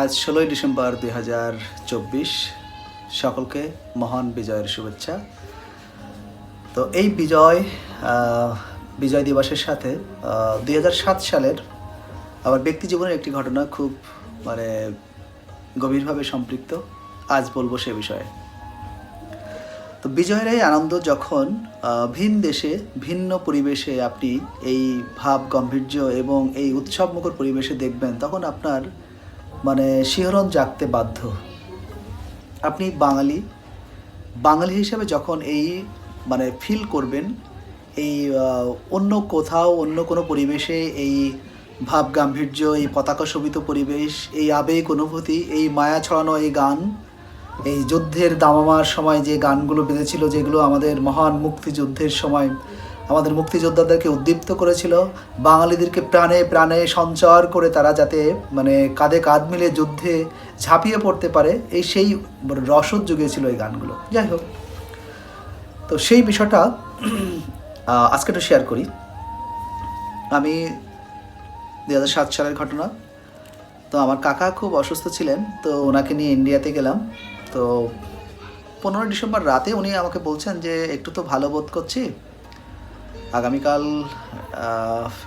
আজ ষোলোই ডিসেম্বর দুই হাজার চব্বিশ। সকলকে মহান বিজয়ের শুভেচ্ছা। তো এই বিজয় বিজয় দিবসের সাথে দুই হাজার সাত সালের আমার ব্যক্তি জীবনের একটি ঘটনা খুব মানে গভীরভাবে সম্পৃক্ত। আজ বলব সে বিষয়ে। তো বিজয়ের এই আনন্দ যখন ভিন দেশে, ভিন্ন পরিবেশে আপনি এই ভাব, গাম্ভীর্য এবং এই উৎসবমুখর পরিবেশে দেখবেন, তখন আপনার মানে শিহরণ জাগতে বাধ্য। আপনি বাঙালি। বাঙালি হিসেবে যখন এই মানে ফিল করবেন, এই অন্য কোথাও, অন্য কোনো পরিবেশে এই ভাব গাম্ভীর্য এই পতাকা শোভিত পরিবেশ, এই আবেগ অনুভূতি, এই মায়া ছড়ানো এই গান, এই যুদ্ধের দামামার সময় যে গানগুলো বেঁধেছিল, যেগুলো আমাদের মহান মুক্তিযুদ্ধের সময় আমাদের মুক্তিযোদ্ধাদেরকে উদ্দীপ্ত করেছিল। বাঙালিদেরকে প্রাণে প্রাণে সঞ্চার করে তারা যাতে মানে কাঁধে কাঁধ মিলে যুদ্ধে ঝাঁপিয়ে পড়তে পারে, এই সেই রসদ জুগিয়েছিল এই গানগুলো। যাই হোক, তো সেই বিষয়টা আজকে একটু শেয়ার করি। আমি দু হাজার সাত সালের ঘটনা। তো আমার কাকা খুব অসুস্থ ছিলেন, তো ওনাকে নিয়ে ইন্ডিয়াতে গেলাম। তো পনেরোই ডিসেম্বর রাতে উনি আমাকে বলছেন যে, একটু তো ভালো বোধ করছি। আগামীকাল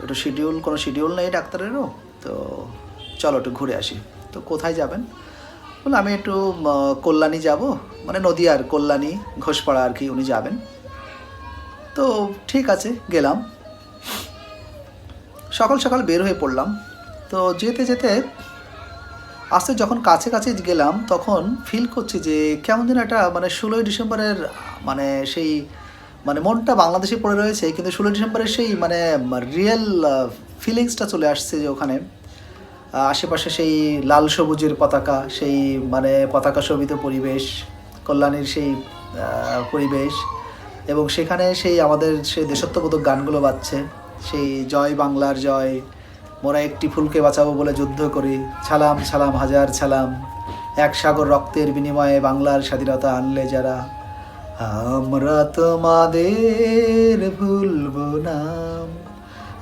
একটু শিডিউল কোনো শিডিউল নেই ডাক্তারেরও, তো চলো একটু ঘুরে আসি। তো কোথায় যাবেন? বলে আমি একটু কল্যাণী যাব মানে নদীয়ার কল্যাণী, ঘোষপাড়া আর কি, উনি যাবেন। তো ঠিক আছে, গেলাম। সকাল সকাল বের হয়ে পড়লাম। তো যেতে যেতে আস্তে যখন কাছে কাছে গেলাম, তখন ফিল করছি যে কেমন যেন একটা মানে ষোলোই ডিসেম্বরের মানে সেই মানে মনটা বাংলাদেশে পড়ে রয়েছে, কিন্তু ষোলোই ডিসেম্বরের সেই মানে রিয়েল ফিলিংসটা চলে আসছে যে ওখানে। আশেপাশে সেই লাল সবুজের পতাকা, সেই মানে পতাকা শোভিত পরিবেশ, কল্যাণীর সেই পরিবেশ, এবং সেখানে সেই আমাদের সেই দেশত্ববোধক গানগুলো বাজছে। সেই জয় বাংলার জয়, মোরা একটি ফুলকে বাঁচাবো বলে যুদ্ধ করি, ছালাম ছালাম, হাজার ছালাম। এক সাগর রক্তের বিনিময়ে বাংলার স্বাধীনতা আনলে যারা আমরা তোমাদের ভুলবো না।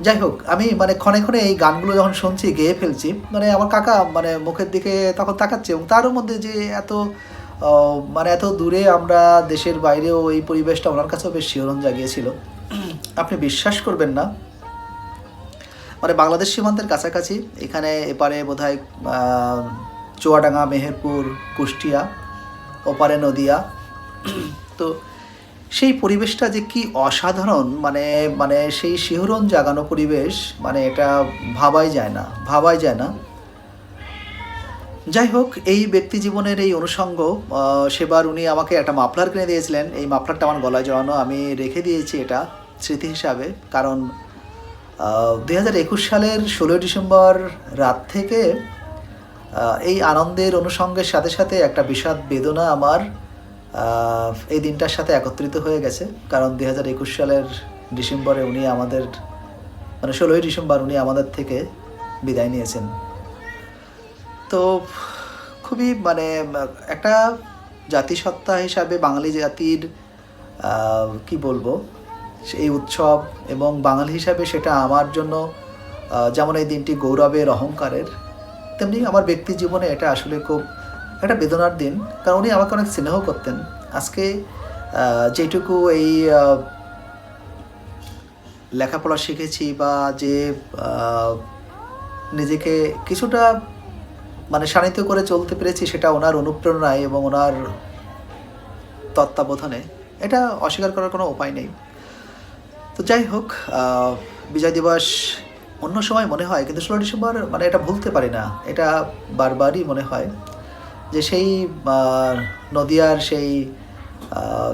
যাই হোক, আমি মানে ক্ষণে ক্ষণে এই গানগুলো যখন শুনছি, গেয়ে ফেলছি মানে আমার কাকা মানে মুখের দিকে তখন তাকাচ্ছে এবং তারও মধ্যে যে এত মানে এত দূরে আমরা দেশের বাইরেও এই পরিবেশটা ওনার কাছেও বেশ শিহরণ জাগিয়েছিল। আপনি বিশ্বাস করবেন না। মানে বাংলাদেশ সীমান্তের কাছাকাছি, এখানে এপারে বোধহয় চুয়াডাঙ্গা, মেহেরপুর, কুষ্টিয়া, ওপারে নদিয়া তো সেই পরিবেশটা যে কি অসাধারণ মানে মানে সেই শিহরণ জাগানো পরিবেশ মানে এটা ভাবাই যায় না, ভাবাই যায় না। যাই হোক, এই ব্যক্তি জীবনের এই অনুষঙ্গ সেবার উনি আমাকে একটা মাফলার কিনে দিয়েছিলেন। এই মাফলারটা আমার গলায় জড়ানো, আমি রেখে দিয়েছি এটা স্মৃতি হিসাবে। কারণ দুই হাজার একুশ সালের ষোলোই ডিসেম্বর রাত থেকে এই আনন্দের অনুষঙ্গের সাথে সাথে একটা বিষাদ বেদনা আমার এই দিনটার সাথে একত্রিত হয়ে গেছে, কারণ দুই হাজার একুশ সালের ডিসেম্বরে উনি আমাদের মানে ষোলোই ডিসেম্বর উনি আমাদের থেকে বিদায় নিয়েছেন। তো খুবই মানে একটা জাতিসত্তা হিসাবে বাঙালি জাতির কি বলব, এই উৎসব এবং বাঙালি হিসাবে সেটা আমার জন্য যেমন এই দিনটি গৌরবের, অহংকারের, তেমনি আমার ব্যক্তি জীবনে এটা আসলে খুব একটা বেদনার দিন, কারণ উনি আমাকে অনেক স্নেহ করতেন। আজকে যেটুকু এই লেখাপড়া শিখেছি বা যে নিজেকে কিছুটা মানে শানিত করে চলতে পেরেছি, সেটা ওনার অনুপ্রেরণায় এবং ওনার তত্ত্বাবধানে, এটা অস্বীকার করার কোনো উপায় নেই। তো যাই হোক বিজয় দিবস অন্য সময় মনে হয়, কিন্তু ষোলো ডিসেম্বর মানে এটা ভুলতে পারি না। এটা বারবারই মনে হয়। যে সেই নদিয়ার সেই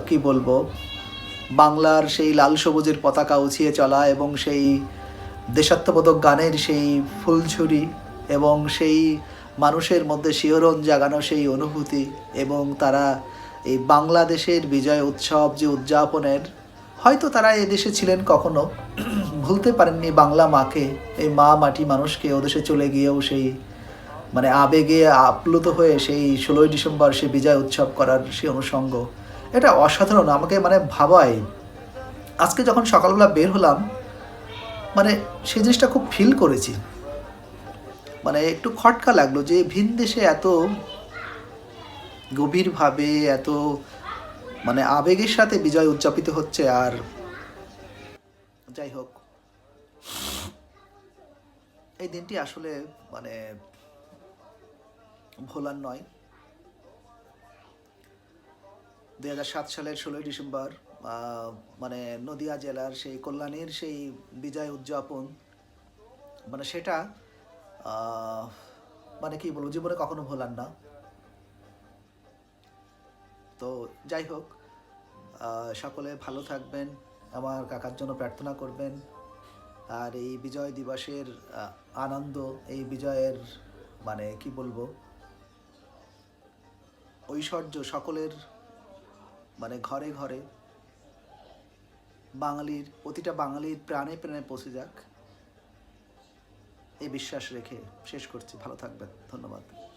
কি বলব, বাংলার সেই লাল সবুজের পতাকা উছিয়ে চলা এবং সেই দেশাত্মবোধক গানের সেই ফুলঝুরি এবং সেই মানুষের মধ্যে শিহরণ জাগানো সেই অনুভূতি এবং তারা এই বাংলাদেশের বিজয় উৎসব যে উদযাপনের, হয়তো তারা এদেশে ছিলেন কখনো, ভুলতে পারেননি বাংলা মাকে, এই মা মাটি মানুষকে ওদেশে চলে গিয়েও সেই মানে আবেগে আপ্লুত হয়ে সেই ষোলোই ডিসেম্বর সে বিজয় উৎসব করার সে অনুষঙ্গ। এটা অসাধারণ, আমাকে মানে ভাবায়। আজকে যখন সকালবেলা বের হলাম মানে সেই জিনিসটা খুব ফিল করেছি। মানে একটু খটকা লাগল যে ভিন দেশে এত গভীরভাবে, এত মানে আবেগের সাথে বিজয় উদযাপিত হচ্ছে আর যাই হোক। এই দিনটি আসলে মানে ভোলার নয়। দুই সাত সালের ষোলোই ডিসেম্বর মানে নদিয়া জেলার সেই কল্যাণীর সেই বিজয় উদযাপন মানে সেটা মানে কি বলব, জীবনে কখনো ভোলার না। তো যাই হোক সকলে ভালো থাকবেন, আমার কাকার জন্য প্রার্থনা করবেন। আর এই বিজয় দিবসের আনন্দ, এই বিজয়ের মানে কি বলব ঐশ্বর্য সকলের মানে ঘরে ঘরে বাঙালির, প্রতিটা বাঙালির প্রাণে প্রাণে পৌঁছে যাক। এই বিশ্বাস রেখে শেষ করছি। ভালো থাকবেন। ধন্যবাদ।